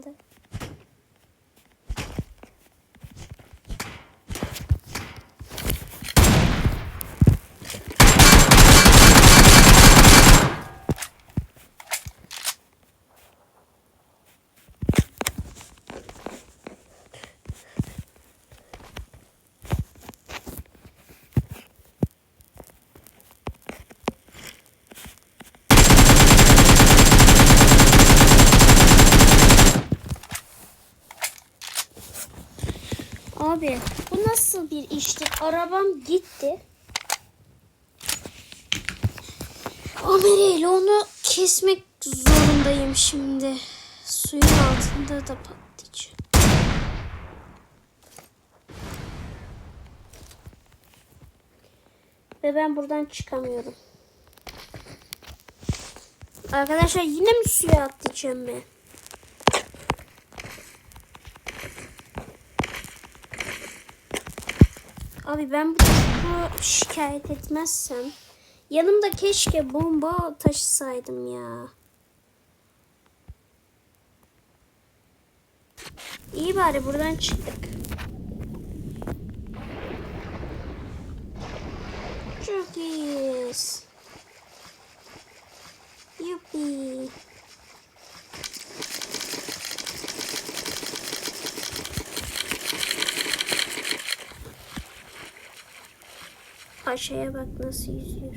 kaldı. Abi bu nasıl bir iştir? Arabam gitti. Ameliyle onu kesmek zorundayım şimdi. Suyun altında da patlayacak. Ve ben buradan çıkamıyorum. Arkadaşlar yine mi suya atlayacağım ben? Abi ben bu çocuğu şikayet etmezsem yanımda keşke bomba taşısaydım ya. İyi bari buradan çıktık. Paşa'ya bak nasıl yüzüyor.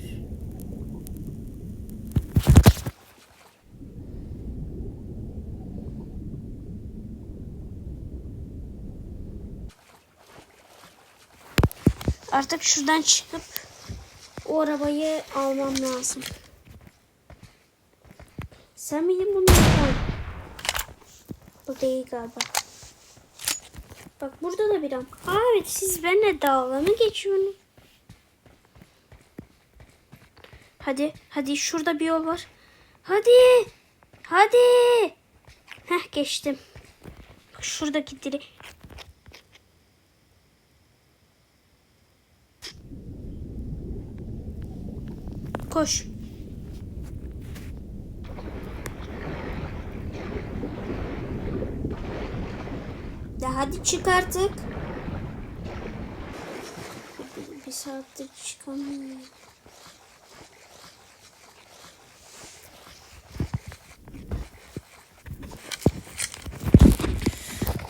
Artık şuradan çıkıp o arabayı almam lazım. Sen miydin bunu yapan? Bu değil galiba. Bak burada da bir am. Aa, evet siz benimle dalga mı geçiyorsunuz? Hadi, hadi şurada bir yol var. Hadi, hadi. Heh geçtim. Bak şuradaki diri. Koş. Ya hadi çık artık. Bir saattir çıkamıyorum.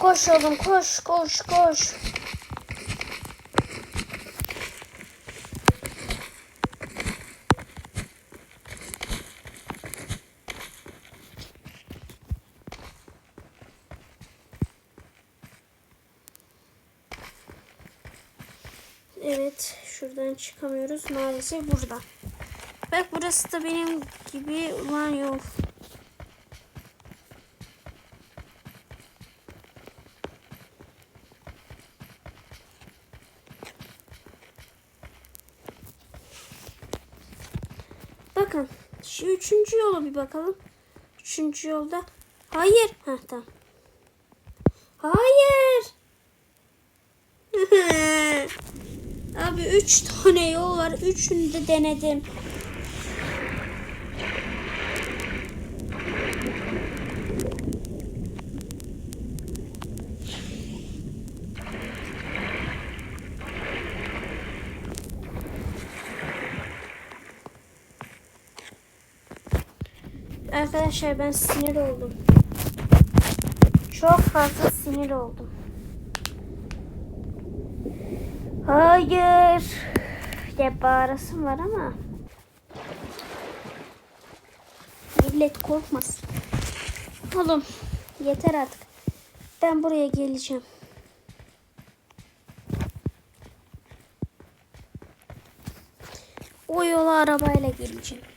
Koş oğlum koş koş koş. Evet şuradan çıkamıyoruz maalesef burada. Bak burası da benim gibi olan yol. Bakın şu üçüncü yola bir bakalım. Üçüncü yolda. Hayır. Heh tamam. Hayır. Abi üç tane yol var. Üçünü de denedim. Arkadaşlar ben sinir oldum. Çok fazla sinir oldum. Hayır. Ya bağırasım var ama. Millet korkmasın. Oğlum yeter artık. Ben buraya geleceğim. O yola arabayla geleceğim.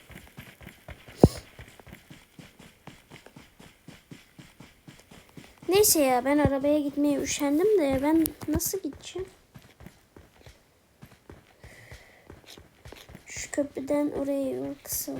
Neyse ya ben arabaya gitmeye üşendim de ben nasıl gideceğim? Şu köprüden oraya yol kısa olur.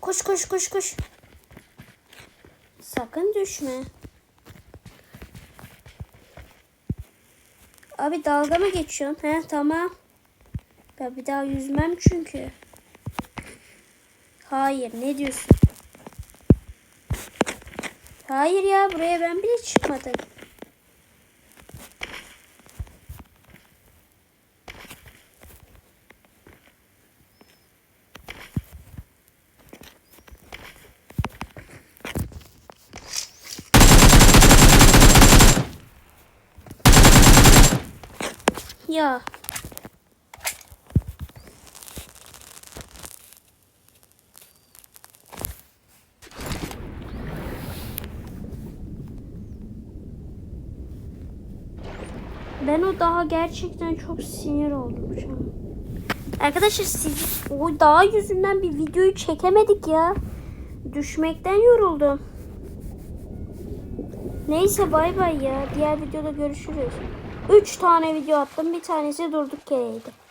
Koş koş koş koş. Sakın düşme. Abi dalga mı geçiyorsun? He tamam. Ben bir daha yüzmem çünkü. Hayır ne diyorsun? Hayır ya buraya ben bile çıkmadım. Ya. Ben o daha gerçekten çok sinir oldum şu an. Arkadaşlar siz o dağ yüzünden bir videoyu çekemedik ya. Düşmekten yoruldum. Neyse bay bay ya. Diğer videoda görüşürüz. 3 tane video attım. Bir tanesi durduk yereydi.